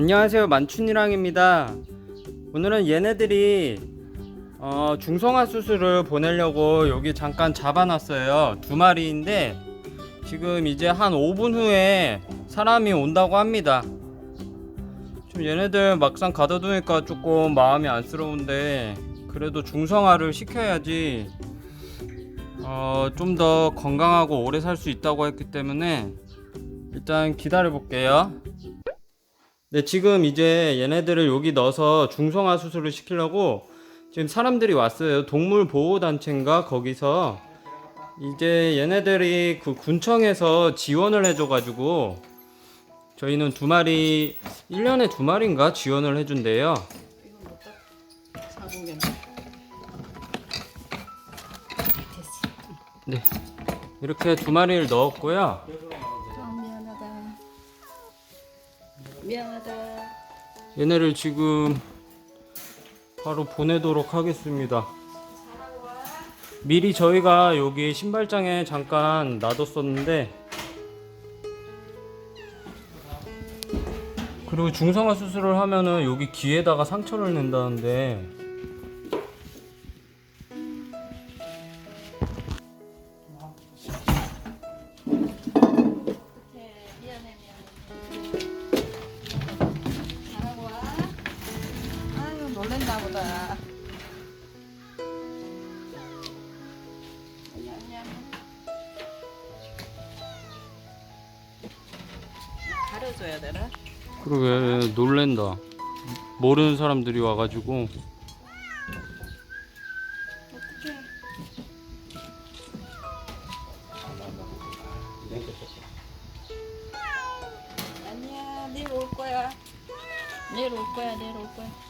안녕하세요. 만춘이랑입니다. 오늘은 얘네들이 어, 중성화 수술을 보내려고 여기 잠깐 잡아놨어요. 두 마리인데 지금 이제 한 5분 후에 사람이 온다고 합니다. 좀 얘네들 막상 가둬두니까 조금 마음이 안쓰러운데 그래도 중성화를 시켜야지 어, 좀 더 건강하고 오래 살 수 있다고 했기 때문에 일단 기다려 볼게요 네, 지금 이제 얘네들을 여기 넣어서 중성화 수술을 시키려고 지금 사람들이 왔어요. 동물 보호 단체인가 거기서 이제 얘네들이 그 군청에서 지원을 해줘 가지고 저희는 두 마리, 1년에 두 마리인가 지원을 해 준대요. 사고겠네. 네. 이렇게 두 마리를 넣었고요. 미안하다. 얘네를 지금 바로 보내도록 하겠습니다. 미리 저희가 여기 신발장에 잠깐 놔뒀었는데 그리고 중성화 수술을 하면은 여기 귀에다가 상처를 낸다는데 가려줘야 되나? 그러게 놀랜다. 모르는 사람들이 와가지고 어떡해. 아니야, 내일 올 거야. 내일 올 거야, 내일 올 거야.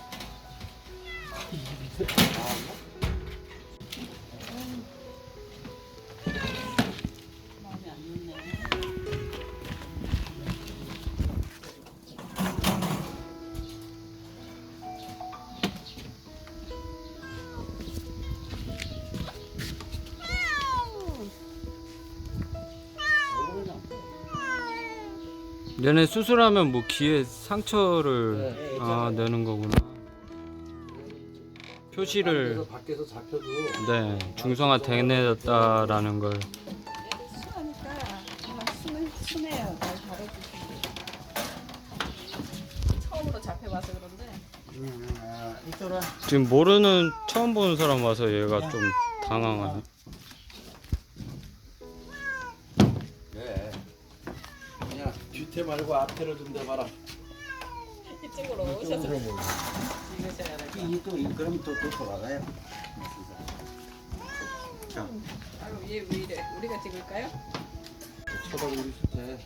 얘네 수술하면 뭐 귀에 상처를 네, 아, 내는 거구나. 표시를 그래서 밖에서 잡혀도 네 중성화 되냈다라는 걸 애들 순하니까 정말 순해, 순해요. 잘 다뤄주시고. 처음으로 잡혀봐서 그런데. 아, 이쪽으로 지금 모르는 처음 보는 사람 와서 얘가 좀 당황하네. 네. 뒤태 말고 앞태로 좀 대봐라. 이쪽으로 오셔서 찍으셔야 될것 같아요. 이또 그럼 또또 돌아가요. 아유, 얘왜 이래? 우리가 찍을까요? 쳐다보고 있을 때.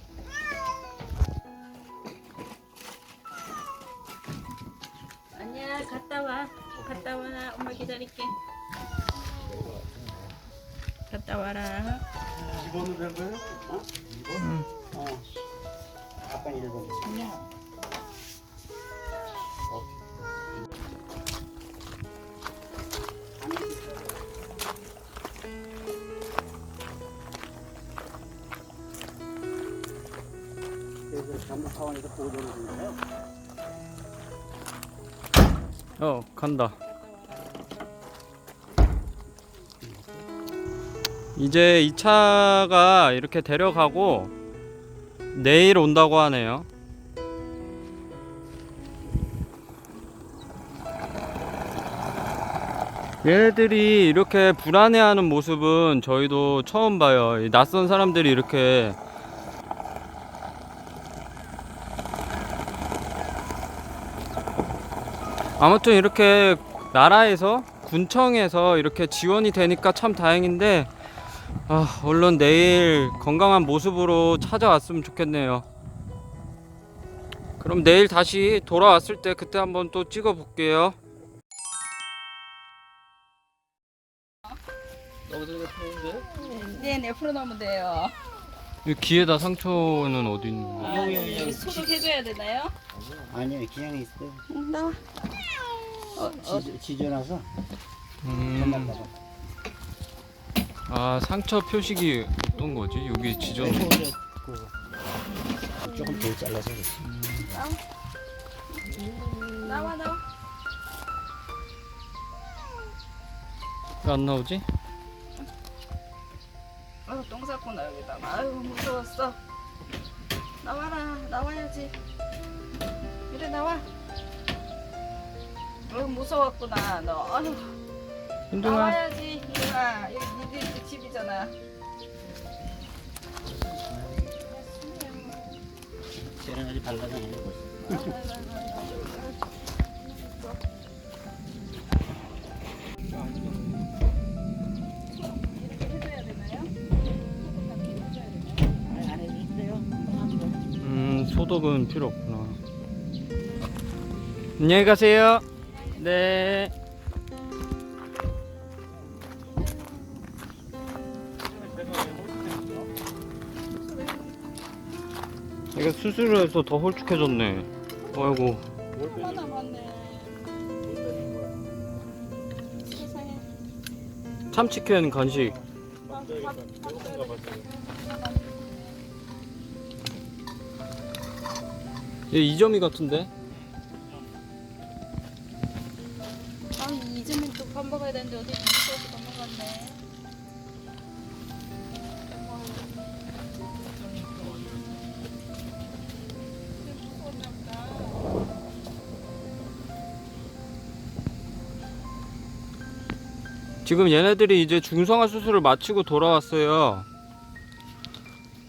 아니야, 갔다 와. 갔다 와. 엄마 기다릴게. 갔다 와라. 2번으로 된 거예요? 어? 2번? 어. 아까 1번. 그래서 전북 사원에서 보조를 준 거예요? 어 간다. 이제 이 차가 이렇게 데려가고 내일 온다고 하네요. 얘네들이 이렇게 불안해하는 모습은 저희도 처음 봐요. 이 낯선 사람들이 이렇게 아무튼 이렇게 나라에서 군청에서 이렇게 지원이 되니까 참 다행인데 아, 얼른 내일 건강한 모습으로 찾아왔으면 좋겠네요. 그럼 내일 다시 돌아왔을 때 그때 한번 또 찍어 볼게요. 여기서 이거 푸는데? 네, 네, 풀어놓으면 돼요. 이 귀에다 상처는 어디 있는 거예요? 아, 여기, 여기, 여기. 소독해줘야 되나요? 아니요, 그냥 있어요. 응, 나와. 어, 어, 지, 지져놔서 음. 아 상처 표식이 어떤 거지? 여기 지져. 조금 덜 잘라서. 나와 나와. 왜 안 나오지? 아유 똥 쌌구나 여기다가. 아유 무서웠어. 나와라 나와야지. 이래 나와. 아유 무서웠구나 너. 아유 나와야지 여기 니들 집이잖아. 쟤는 아직 발라다니는 거 있어. 이렇게 해줘야 되나요? 소독 해줘야 되나요? 안 해도 돼요. 음 소독은 필요 없구나 안녕히 가세요 네 이거 수술을 해서 더 홀쭉해졌네 아이고 하나 맞네. 세상에. 참치캔 간식 밥, 밥, 밥 줘야 돼. 얘 이점이 같은데? 아, 이즈민 또밥 먹어야 되는데 어디 지금 얘네들이 이제 중성화 수술을 마치고 돌아왔어요.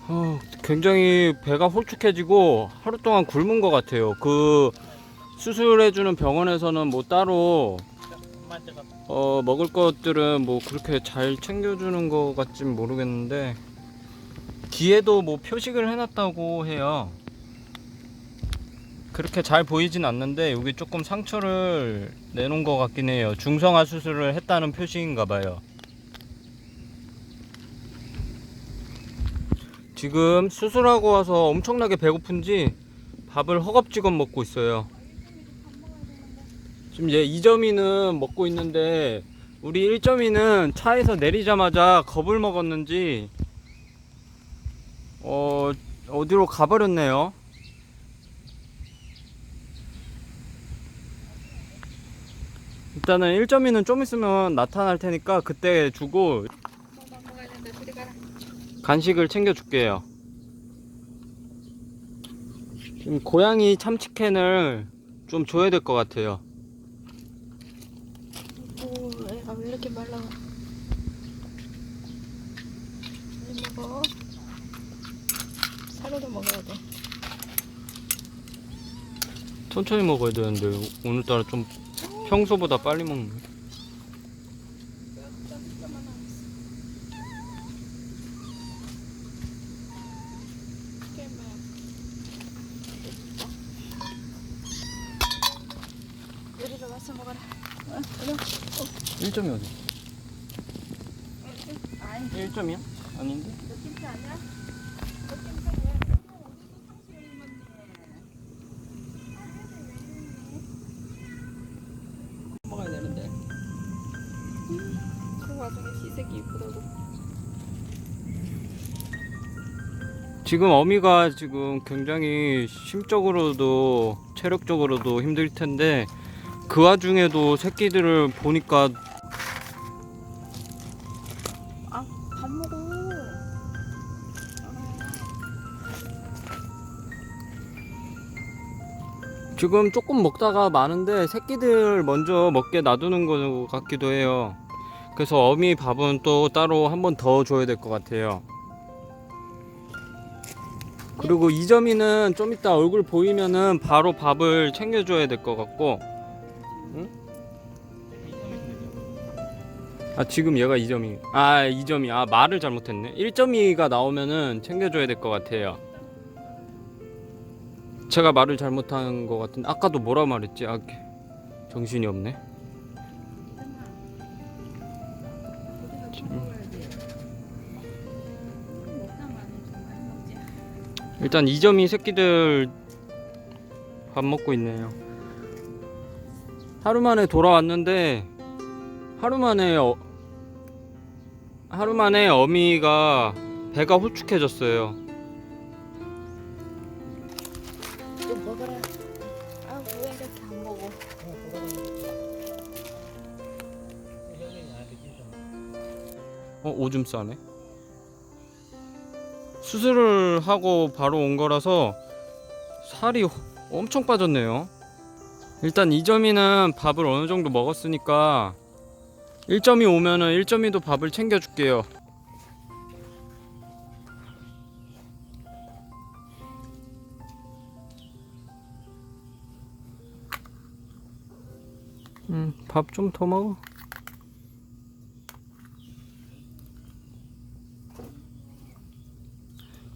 어, 굉장히 배가 홀쭉해지고 하루 동안 굶은 것 같아요. 그 수술해주는 병원에서는 뭐 따로 어, 먹을 것들은 뭐 그렇게 잘 챙겨주는 것 같진 모르겠는데 뒤에도 뭐 표식을 해놨다고 해요. 그렇게 잘 보이진 않는데 여기 조금 상처를 내놓은 것 같긴 해요. 중성화 수술을 했다는 표시인가 봐요. 지금 수술하고 와서 엄청나게 배고픈지 밥을 허겁지겁 먹고 있어요. 지금 얘 2점이는 먹고 있는데 우리 1점이는 차에서 내리자마자 겁을 먹었는지 어 어디로 가버렸네요. 일단은 1점이는 좀 있으면 나타날 테니까 그때 주고. 간식을 챙겨 줄게요. 지금 고양이 참치캔을 좀 줘야 될 것 같아요. 오, 애가 왜 이렇게 말라? 빨리 먹어. 사료도 먹어야 돼. 천천히 먹어야 되는데 오늘따라 좀 평소보다 빨리 먹네. 여기로 와서 먹어라. 어? 이리 와. 1점이 어디? 아니, 1점이야? 아닌데? 너 김치 아니야? 그 와중에 시색이 이쁘다고. 지금 어미가 지금 굉장히 심적으로도 체력적으로도 힘들 텐데 그 와중에도 새끼들을 보니까 아, 밥 먹어. 지금 조금 먹다가 많은데 새끼들 먼저 먹게 놔두는 것 같기도 해요. 그래서 어미 밥은 또 따로 한 번 더 줘야 될 것 같아요. 그리고 이점이는 좀 이따 얼굴 보이면은 바로 밥을 챙겨줘야 될 것 같고. 응? 아 지금 얘가 2점이 아 2점이 아 말을 잘못했네 1점이가 나오면은 챙겨줘야 될 것 같아요 제가 말을 잘못한 것 같은데 아까도 뭐라 말했지? 아 정신이 없네. 일단 이 점이 새끼들 밥 먹고 있네요. 하루 만에 돌아왔는데 하루 만에 어, 하루 만에 어미가 배가 홀쭉해졌어요. 좀 먹어라. 아, 왜 이렇게 안 먹어? 어 오줌 싸네. 수술을 하고 바로 온 거라서 살이 엄청 빠졌네요. 일단 이점이는 밥을 어느 정도 먹었으니까 1점이 오면은 1점이도 밥을 챙겨줄게요. 음, 밥 좀 더 먹어.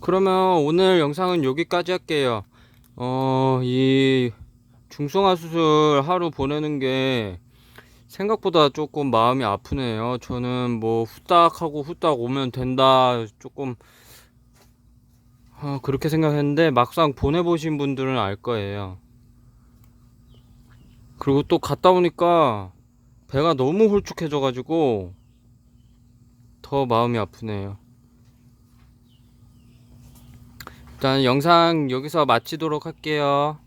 그러면 오늘 영상은 여기까지 할게요. 어, 이 중성화 수술 하루 보내는 게 생각보다 조금 마음이 아프네요. 저는 뭐 후딱 하고 후딱 오면 된다 조금 어, 그렇게 생각했는데 막상 보내보신 분들은 알 거예요. 그리고 또 갔다 오니까 배가 너무 홀쭉해져가지고 더 마음이 아프네요. 일단 영상 여기서 마치도록 할게요.